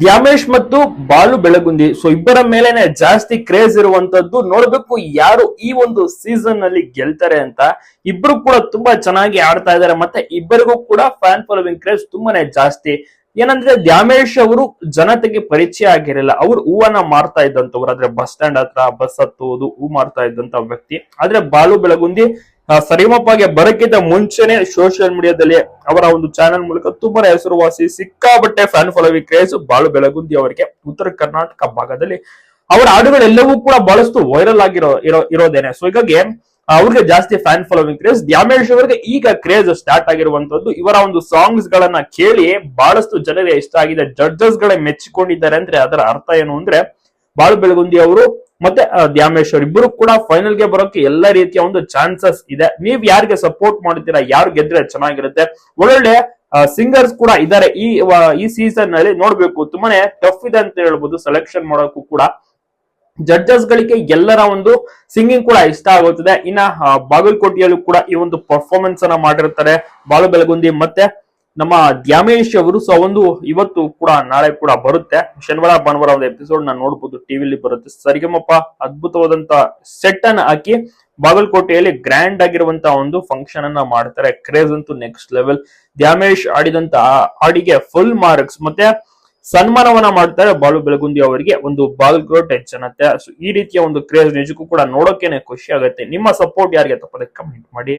ದ್ಯಾಮೇಶ್ ಮತ್ತು ಬಾಲು ಬೆಳಗುಂದಿ. ಸೊ ಇಬ್ಬರ ಮೇಲೆನೆ ಜಾಸ್ತಿ ಕ್ರೇಜ್ ಇರುವಂತದ್ದು ನೋಡ್ಬೇಕು ಯಾರು ಈ ಒಂದು ಸೀಸನ್ನಲ್ಲಿ ಗೆಲ್ತಾರೆ ಅಂತ. ಇಬ್ರು ಕೂಡ ತುಂಬಾ ಚೆನ್ನಾಗಿ ಆಡ್ತಾ ಇದ್ದಾರೆ. ಮತ್ತೆ ಇಬ್ಬರಿಗೂ ಕೂಡ ಫ್ಯಾನ್ ಫಾಲೋವಿಂಗ್ ಕ್ರೇಜ್ ತುಂಬಾನೇ ಜಾಸ್ತಿ. ಏನಂದ್ರೆ ದ್ಯಾಮೇಶ್ ಅವರು ಜನತೆಗೆ ಪರಿಚಯ ಆಗಿರಲಿಲ್ಲ. ಅವ್ರು ಹೂವನ್ನ ಮಾರ್ತಾ ಇದ್ದಂತವ್ರು. ಆದ್ರೆ ಬಸ್ ಸ್ಟ್ಯಾಂಡ್ ಹತ್ರ ಬಸ್ ಹತ್ತುವುದು ಹೂ ಮಾರ್ತಾ ಇದ್ದಂತ ವ್ಯಕ್ತಿ. ಆದ್ರೆ ಬಾಲು ಬೆಳಗುಂದಿ ಸರಿಮಪ್ಪಗೆ ಬರಕ್ಕಿಂತ ಮುಂಚೆನೆ ಸೋಷಿಯಲ್ ಮೀಡಿಯಾದಲ್ಲಿ ಅವರ ಒಂದು ಚಾನೆಲ್ ಮೂಲಕ ತುಂಬಾ ಹೆಸರುವಾಸಿ ಸಿಕ್ಕಾಬಟ್ಟೆ ಫ್ಯಾನ್ ಫಾಲೋವಿಂಗ್ ಕ್ರೇಜ್ ಬಾಳು ಬೆಳಗುಂದಿ ಅವರಿಗೆ. ಉತ್ತರ ಕರ್ನಾಟಕ ಭಾಗದಲ್ಲಿ ಅವರ ಹಾಡುಗಳೆಲ್ಲವೂ ಕೂಡ ಬಹಳಷ್ಟು ವೈರಲ್ ಆಗಿರೋ, ಇರೋ, ಇರೋದೇನೆ. ಸೊ ಹೀಗಾಗಿ ಅವ್ರಿಗೆ ಜಾಸ್ತಿ ಫ್ಯಾನ್ ಫಾಲೋವಿಂಗ್ ಕ್ರೇಜ್ ದ್ಯಾಮೇಶ್ ಅವರಿಗೆ ಈಗ ಕ್ರೇಜ್ ಸ್ಟಾರ್ಟ್ ಆಗಿರುವಂತದ್ದು ಇವರ ಒಂದು ಸಾಂಗ್ಸ್ ಗಳನ್ನ ಕೇಳಿ ಬಹಳಷ್ಟು ಜನರಿಗೆ ಇಷ್ಟ ಆಗಿದೆ. ಜಡ್ಜಸ್ ಗಳೇ ಮೆಚ್ಚಿಕೊಂಡಿದ್ದಾರೆ ಅಂದ್ರೆ ಅದರ ಅರ್ಥ ಏನು ಅಂದ್ರೆ ಬಾಳು ಬೆಳಗುಂದಿ ಅವರು ಮತ್ತೆ ದ್ಯಾಮೇಶ್ವರ್ ದ್ಯಾಮೇಶ್ ಇಬ್ಬರು ಕೂಡ ಫೈನಲ್ಗೆ ಬರೋಕೆ ಎಲ್ಲ ರೀತಿಯ ಒಂದು ಚಾನ್ಸಸ್ ಇದೆ. ನೀವ್ ಯಾರಿಗೆ ಸಪೋರ್ಟ್ ಮಾಡ್ತೀರಾ, ಯಾರು ಗೆದ್ರೆ ಚೆನ್ನಾಗಿರುತ್ತೆ? ಒಳ್ಳೊಳ್ಳೆ ಸಿಂಗರ್ಸ್ ಕೂಡ ಇದಾರೆ ಈ ಈ ಸೀಸನ್ನಲ್ಲಿ ನೋಡ್ಬೇಕು, ತುಂಬಾನೇ ಟಫ್ ಇದೆ ಅಂತ ಹೇಳ್ಬೋದು ಸೆಲೆಕ್ಷನ್ ಮಾಡೋಕ್ಕೂ ಕೂಡ. ಜಡ್ಜಸ್ ಗಳಿಗೆ ಎಲ್ಲರ ಒಂದು ಸಿಂಗಿಂಗ್ ಕೂಡ ಇಷ್ಟ ಆಗುತ್ತದೆ. ಇನ್ನ ಬಾಗಲ್ಕೋಟೆಯಲ್ಲೂ ಕೂಡ ಈ ಒಂದು ಪರ್ಫಾರ್ಮೆನ್ಸ್ ಅನ್ನ ಮಾಡಿರ್ತಾರೆ. ಬಾಲು ಬೆಳಗುಂದಿ ಮತ್ತೆ ನಮ್ಮ ದ್ಯಾಮೇಶ್ ಅವರು ಸೊ ಒಂದು ಇವತ್ತು ಕೂಡ, ನಾಳೆ ಕೂಡ ಬರುತ್ತೆ. ಶನಿವಾರ, ಭಾನುವಾರ ಒಂದು ಎಪಿಸೋಡ್ ನಾನು ನೋಡ್ಬೋದು ಟಿವಿಲಿ ಬರುತ್ತೆ. ಸರಿಗಮಪ್ಪ ಅದ್ಭುತವಾದಂತ ಸೆಟ್ ಅನ್ನ ಹಾಕಿ, ಬಾಗಲಕೋಟೆಯಲ್ಲಿ ಗ್ರ್ಯಾಂಡ್ ಆಗಿರುವಂತ ಒಂದು ಫಂಕ್ಷನ್ ಅನ್ನ ಮಾಡ್ತಾರೆ. ಕ್ರೇಜ್ ಅಂತೂ ನೆಕ್ಸ್ಟ್ ಲೆವೆಲ್ ದ್ಯಾಮೇಶ್ ಆಡಿದಂತ, ಹಾಡಿಗೆ ಫುಲ್ ಮಾರ್ಕ್ಸ್ ಮತ್ತೆ ಸನ್ಮಾನವನ್ನ ಮಾಡ್ತಾರೆ ಬಾಲು ಬೆಳಗುಂದಿ ಅವರಿಗೆ, ಒಂದು ಬಾಗಲಕೋಟೆ ಜನತೆ. ಸೊ ಈ ರೀತಿಯ ಒಂದು ಕ್ರೇಜ್ ನಿಜಕ್ಕೂ ಕೂಡ ನೋಡೋಕೆನೆ ಖುಷಿ ಆಗುತ್ತೆ. ನಿಮ್ಮ ಸಪೋರ್ಟ್ ಯಾರಿಗೆ ತಪ್ಪದೆ ಕಮೆಂಟ್ ಮಾಡಿ.